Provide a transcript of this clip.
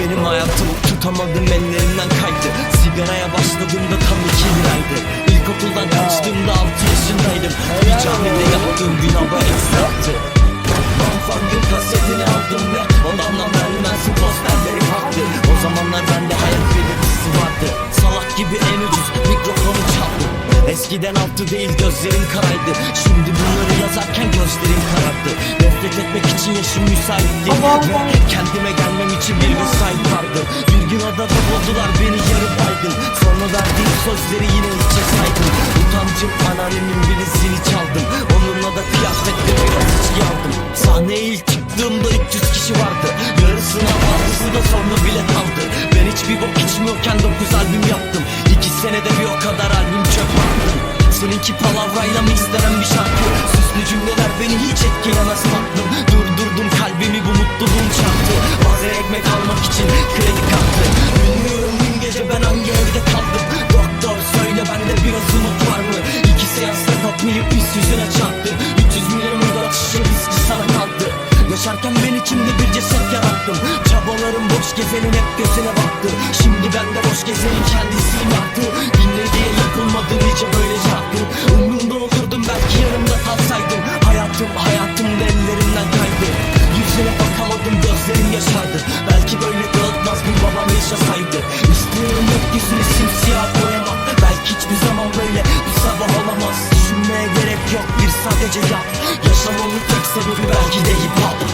Benim hayatım tutamadım ellerimden kaydı. Sigaraya başladığımda tam iki liraydı İlkokuldan kaçtığımda altı yaşındaydım. Bir camide yaptığım gün Eskiden altı değil gözlerin karaydı Şimdi bunları yazarken gözlerim karardı. Nefret etmek için yaşım müsait değil. Ve kendime gelmem için bir vesait vardı. Bir gün adada buldular beni yarı baygın. Sonra verdiğim sözleri yine hiçe saydım Utancım anneannemin birisini çaldım. Onunla da kıyafetle biraz içki aldım. Sahneye ilk çıktığımda 300 kişi vardı. Yarısına fazlası da sonra bilet aldı. Ben hiçbir bok içmiyorken 9 albüm yaptım. 2 senede bir o kadar albüm çöp attım. Seninki palavrayla mı istenen bir şarkı? Süslü cümleler beni hiç etkilemez. tatlım ben içimde bir ceset yarattım. Çabalarım boş gezenin hep gözüne baktı. Şimdi ben de boş gezenin kendisiyim artık Dinle diye yapılmadı nice böyle şarkı Umrumda olurdum belki yanımda kalsaydım. Hayatım hayatım da ellerimden kaydı. Yüzüne bakamadım gözlerim yaşardı. Belki böyle dağıtmazdım babam yaşasaydı. İstiyorum gökyüzünü simsiyah boyamak Belki hiçbir zaman böyle bir sabah olamaz. Düşünmeye gerek yok bir sadece yap. Yaşamamın tek sebebi belki de hip hop